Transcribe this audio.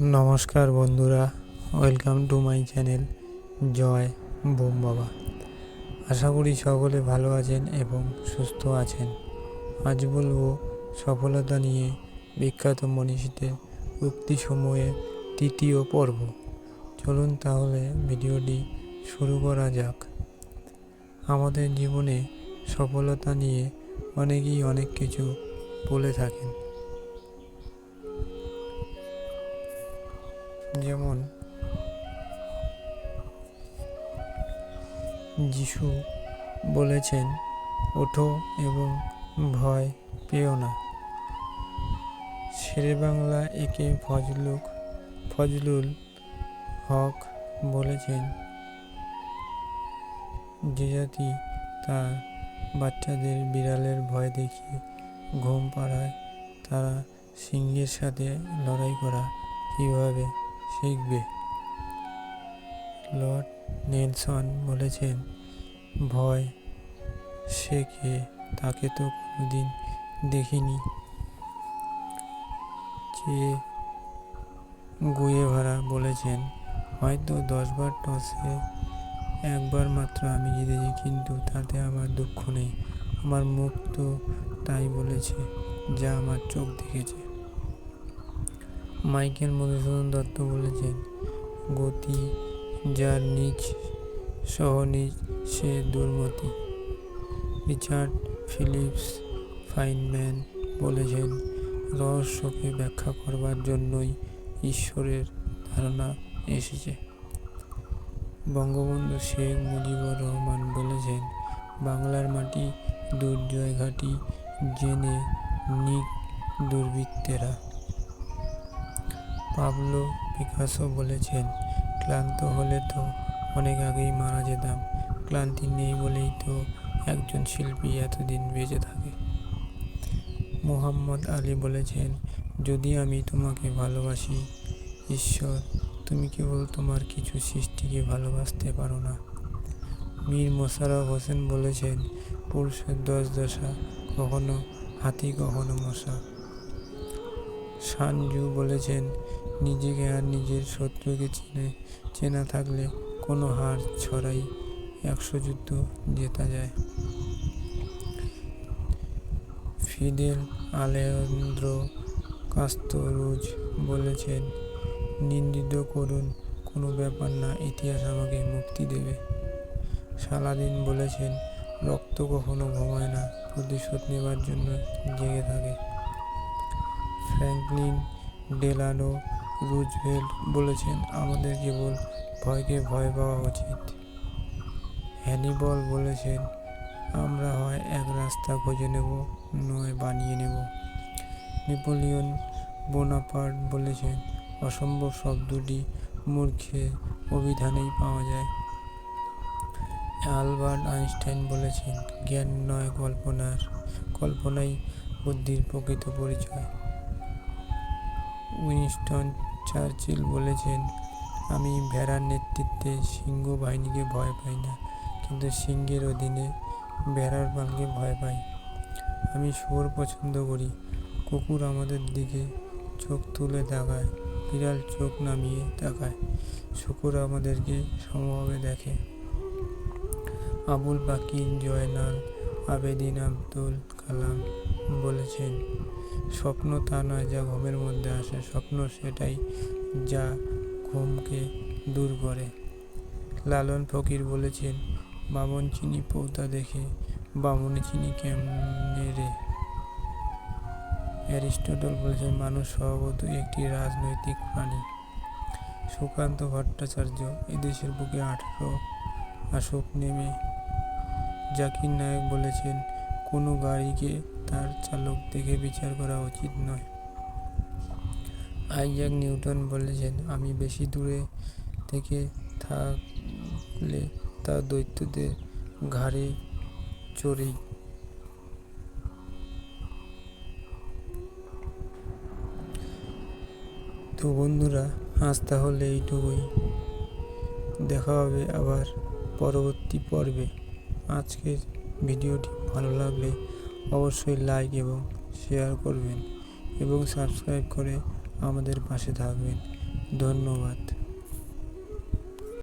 নমস্কার বন্ধুরা, welcome to my channel Jai Bom Baba. আশা করি সকলে ভালো আছেন এবং সুস্থ আছেন। আজ বলব সফলতা নিয়ে বিখ্যাত মনীষীদের উক্তিসমূহের তৃতীয় পর্ব। চলুন তাহলে ভিডিওটি শুরু করা যাক। আমাদের জীবনে সফলতা নিয়ে অনেকেই অনেক কিছু বলে থাকেন। যেমন যিশু বলেছেন, ওঠো এবং ভয় পেও না। শেরে বাংলা একে ফজলুক, ফজলুল হক বলেছেন, যে জাতি তার বাচ্চাদের বিড়ালের ভয় দেখিয়ে ঘুম পাড়ায়, তারা সিংহের সাথে লড়াই করা কীভাবে শিখবে। লর্ড নেলসন বলেছেন, ভয় শেখে, তাকে তো কোনোদিন দেখিনি। যে গুয়েভারা বলেছেন, হয়তো দশবার টসে একবার মাত্র আমি জিতেছি, কিন্তু তাতে আমার দুঃখ নেই। আমার মুখ তো তাই বলেছে, যা আমার চোখ দেখেছে। মাইকেল মধুসূদন দত্ত বলেছেন, গতি যার নিজ সহ নিজ, সে দুর্মতি। রিচার্ড ফিলিপস ফাইনম্যান বলেছেন, রহস্যকে ব্যাখ্যা করবার জন্যই ঈশ্বরের ধারণা এসেছে। বঙ্গবন্ধু শেখ মুজিবুর রহমান বলেছেন, বাংলার মাটি দুর্জয় ঘাটি জেনে নিক দুর্বৃত্তেরা। পাবলো পিকাসো বলেছেন, ক্লান্ত হলে তো অনেক আগেই মারা যেতাম, ক্লান্তি নেই বলেই তো একজন শিল্পী এতদিন বেঁচে থাকে। মোহাম্মদ আলী বলেছেন, যদি আমি তোমাকে ভালোবাসি, ঈশ্বর, তুমি কেবল তোমার কিছু সৃষ্টিকে ভালোবাসতে পারো না। মীর মোশাররফ হোসেন বলেছেন, পুরুষের দশ দশা কখনো হাতি, কখনো মশা। সানজু বলেছেন, নিজেকে আর নিজের শত্রুকে চেনে, চেনা থাকলে কোনো হার ছড়াই একশো যুদ্ধ জেতা যায়। ফিদেল আলেন্দ্র কাস্তরুজ বলেছেন, নিন্দিত করুন, কোনো ব্যাপার না, ইতিহাস আমাকে মুক্তি দেবে। সালাদিন বলেছেন, রক্ত কখনো ঘুমায় না, প্রতিশোধ নেবার জন্য জেগে থাকে। ফ্র্যাঙ্কলিন ডেলানো রুজভেল্ট বলেছেন, আমাদের কেবল ভয়কে ভয় পাওয়া উচিত। হ্যানিবল বলেছেন, আমরা হয় এক রাস্তা খুঁজে নেব, নয় বানিয়ে নেব। নেপোলিয়ন বোনাপার্ট বলেছেন, অসম্ভব শব্দটি মূর্খের অভিধানেই পাওয়া যায়। আলবার্ট আইনস্টাইন বলেছেন, জ্ঞান নয় কল্পনার, কল্পনাই বুদ্ধির প্রকৃত পরিচয়। উইনস্টন চার্চিল বলেছেন, আমি ভেড়ার নেতৃত্বে সিংহ বাহিনীকে ভয় পাই না, কিন্তু সিংহের অধীনে ভেড়ার পালকে ভয় পাই। আমি শুয়োর পছন্দ করি। কুকুর আমাদের দিকে চোখ তুলে তাকায়, বিড়াল চোখ নামিয়ে তাকায়, শুকুর আমাদেরকে সমভাবে দেখে। আবুল বাকির জয়নাল আবেদিন আব্দুল কালাম বলেছেন স্বপ্ন তা নয় যা ঘুমের মধ্যে আসে, স্বপ্ন সেটাই যা ঘুমকে দূর করে। লালন ফকির বলেছেন, বামন চিনি পৌতা দেখে, বামনে চিনি কেমনে রে? অ্যারিস্টটল বলেছেন, মানুষ স্বভাবত একটি রাজনৈতিক প্রাণী। সুকান্ত ভট্টাচার্য এদেশের বুকে আঠারো আসক নেমে। জাকির নায়ক বলেছেন কোনো গাড়িকে তার চালক দেখে বিচার করা উচিত নয়। আইজাক নিউটন বলেছেন, আমি বেশি দূরে থেকে থাকলে তা দৈত্যদের ঘাড়ে চড়েই। তো বন্ধুরা, আজ তাহলে এইটুকুই। দেখা হবে আবার পরবর্তী পর্বে। আজকের ভিডিওটি ভালো লাগলে অবশ্যই লাইক এবং শেয়ার করবেন এবং সাবস্ক্রাইব করে আমাদের পাশে থাকবেন। ধন্যবাদ।